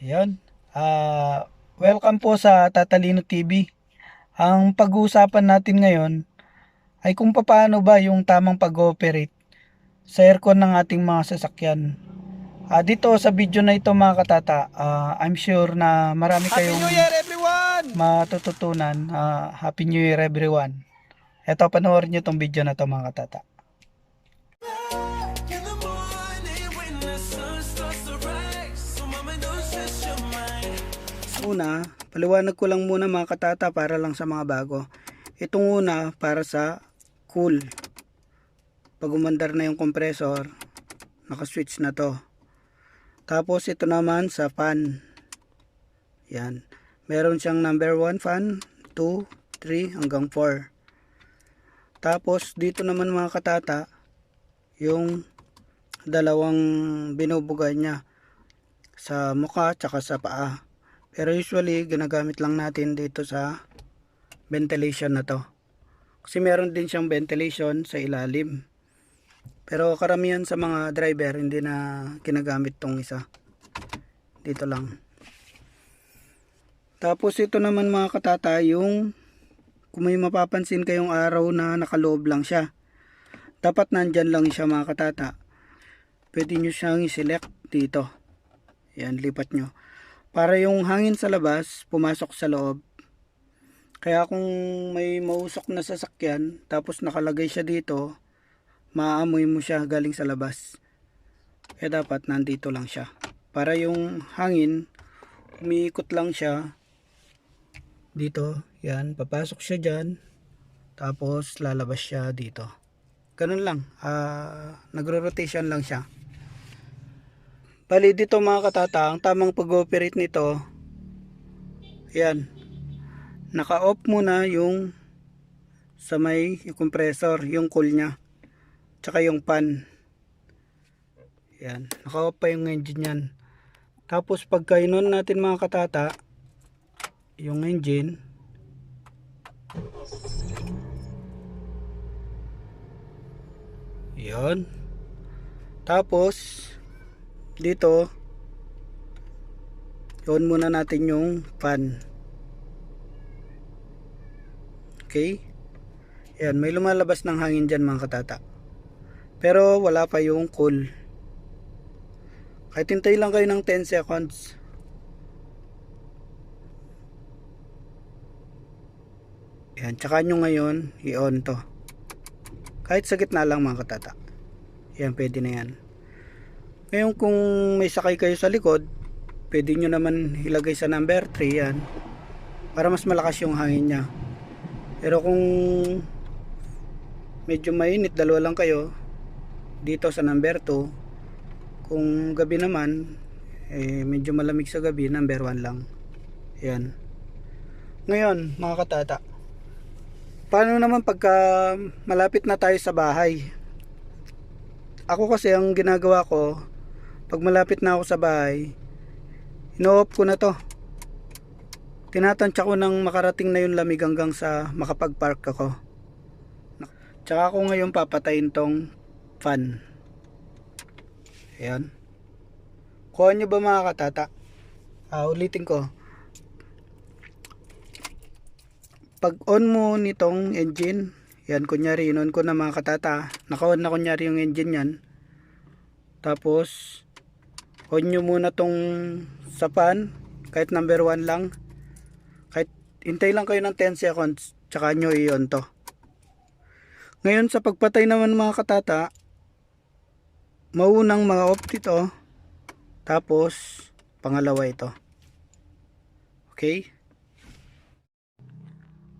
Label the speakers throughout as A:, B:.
A: Yan. Ah, welcome po sa Tatalino TV. Ang pag-uusapan natin ngayon ay kung paano ba yung tamang pag-operate sa aircon ng ating mga sasakyan. Ah, dito sa video na ito mga katata, ah, I'm sure na marami kayong
B: everyone!
A: matututunan. Ah, Happy New Year everyone. Ito, panoorin nyo tong video na to mga katata.
B: In the morning when the sun
A: Una, paliwanag ko lang muna mga katata para lang sa mga bago. Itong una para sa cool. Pag umandar na yung compressor, naka-switch na to. Tapos ito naman sa fan. Yan. Meron siyang number 1 fan, 2, 3 hanggang 4. Tapos dito naman mga katata, yung dalawang binubuga niya sa mukha tsaka sa paa. Pero usually, ginagamit lang natin dito sa ventilation na to. Kasi meron din siyang ventilation sa ilalim. Pero karamihan sa mga driver, hindi na ginagamit tong isa. Dito lang. Tapos ito naman mga katata, yung kung may mapapansin kayong araw na nakaloob lang siya. Dapat nandyan lang siya mga katata. Pwede nyo siyang i-select dito. Yan, lipat nyo para yung hangin sa labas pumasok sa loob. Kaya kung may mausok na sasakyan tapos nakalagay siya dito, maaamoy mo siya galing sa labas. Kaya dapat nandito lang siya. Para yung hangin, umiikot lang siya dito. Yan, papasok siya dyan. Tapos lalabas siya dito. Ganun lang. ah nagro-rotation lang siya. Bali dito mga katata, ang tamang pag-operate nito, yan, naka-off muna yung sa may yung compressor, yung cool niya, tsaka yung fan. Yan, naka-off pa yung engine yan. Tapos pagka inon natin mga katata, yung engine, yon Tapos, dito on muna natin yung fan okay? Yan may lumalabas ng hangin dyan mga katata. Pero wala pa yung cool. Kahit hintay lang kayo ng 10 seconds. Yan tsaka nyo ngayon i-on to. Kahit sa gitna lang mga katata. Yan pwede na yan ngayon kung may sakay kayo sa likod, pwede nyo naman ilagay sa number 3 yan para mas malakas yung hangin niya. Pero kung medyo mainit, dalawa lang kayo dito sa number 2. Kung gabi naman, eh, medyo malamig sa gabi, number 1 lang. Yan. Ngayon, mga katata, paano naman pagka malapit na tayo sa bahay? Ako kasi ang ginagawa ko, pag malapit na ako sa bahay, ino-off ko na to. Tinatansya ko nang makarating na yung lamig hanggang sa makapag-park ako. Tsaka ako ngayon papatayin tong fan. Ayan. Kuha nyo ba mga katata? Ah, ulitin ko. Pag on mo nitong engine, yan kunyari, in-on ko na mga katata. Naka-on na kunyari yung engine yan. Tapos, on nyo muna tong sa fan kahit number 1 lang. Kahit hintay lang kayo ng 10 seconds tsaka nyo i-on to. Ngayon sa pagpatay naman mga katata maunang mga off dito tapos pangalawa ito. Okay?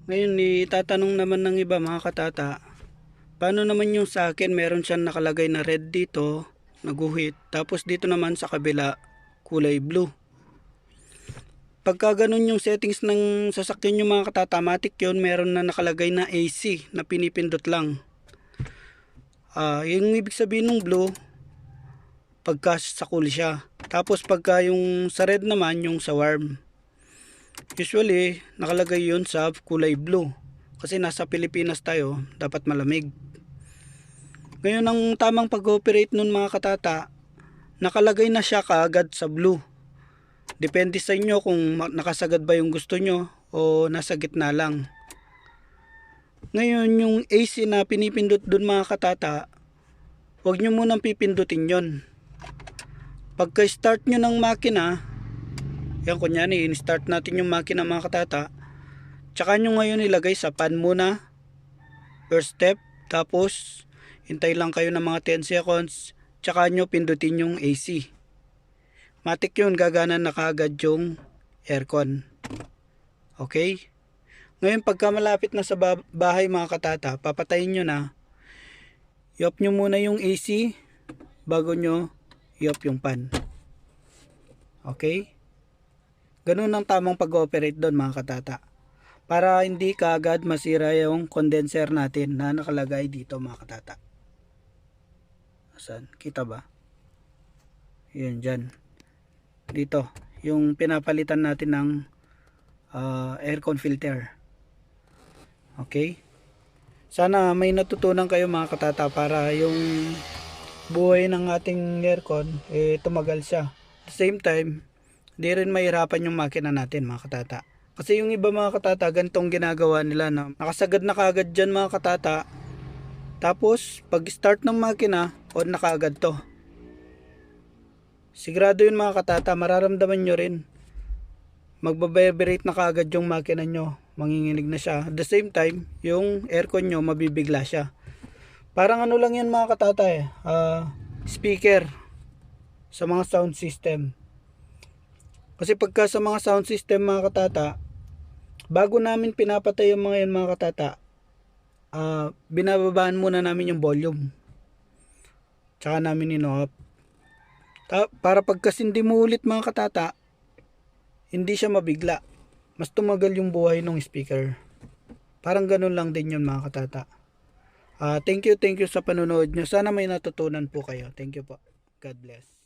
A: Ngayon itatanong naman ng iba mga katata paano naman yung sa akin? Meron siyang nakalagay na red dito naguhit. Tapos dito naman sa kabila, kulay blue. Pagka ganun yung settings ng sasakyan yung mga katatamatic yun, meron na nakalagay na AC na pinipindot lang. Ah, yung ibig sabihin ng blue, pagka sa cool siya. Tapos pagka yung sa red naman, yung sa warm. Usually, nakalagay yun sa kulay blue. Kasi nasa Pilipinas tayo, dapat malamig. Ngayon ang tamang pag-operate nun mga katata, nakalagay na siya kaagad sa blue. Depende sa inyo kung nakasagad ba yung gusto nyo o nasa gitna lang. Ngayon, yung AC na pinipindot dun mga katata, huwag nyo munang pipindutin yon. Pagka start nyo ng makina, yan kunyari, in-start natin yung makina mga katata, tsaka nyo ngayon ilagay sa pan muna, first step, tapos hintay lang kayo ng mga 10 seconds, tsaka nyo pindutin yung AC. Matik yun, gagana na kaagad yung aircon. Okay? Ngayon, pagka malapit na sa ba- bahay mga katata, papatayin nyo na. I-off nyo muna yung AC bago nyo i-off yung pan. Okay? Ganun ang tamang pag-operate doon mga katata. Para hindi kaagad masira yung condenser natin na nakalagay dito mga katata. Asan? Kita ba? Yan dyan. Dito. Yung pinapalitan natin ng ah, aircon filter. Okay? Sana may natutunan kayo mga katata para yung buhay ng ating aircon eh tumagal siya. At same time, di rin mahirapan yung makina natin mga katata. Kasi yung iba mga katata, ganitong ginagawa nila na nakasagad na kagad dyan mga katata. Tapos, pag start ng makina, on na kaagad to. Sigurado yun mga katata, mararamdaman nyo rin. Magbabibrate na kaagad yung makina nyo. Manginginig na siya. At the same time, yung aircon nyo, mabibigla siya. Parang ano lang yan mga katata eh. ah, speaker sa mga sound system. Kasi pagka sa mga sound system mga katata, bago namin pinapatay yung mga yan mga katata, ah, binababaan muna namin yung volume. Tsaka namin ino-off. Ta- para pagkasindi mo ulit mga katata, hindi siya mabigla. Mas tumagal yung buhay ng speaker. Parang ganun lang din yun mga katata. Ah, thank you, thank you sa panonood nyo. Sana may natutunan po kayo. Thank you po. God bless.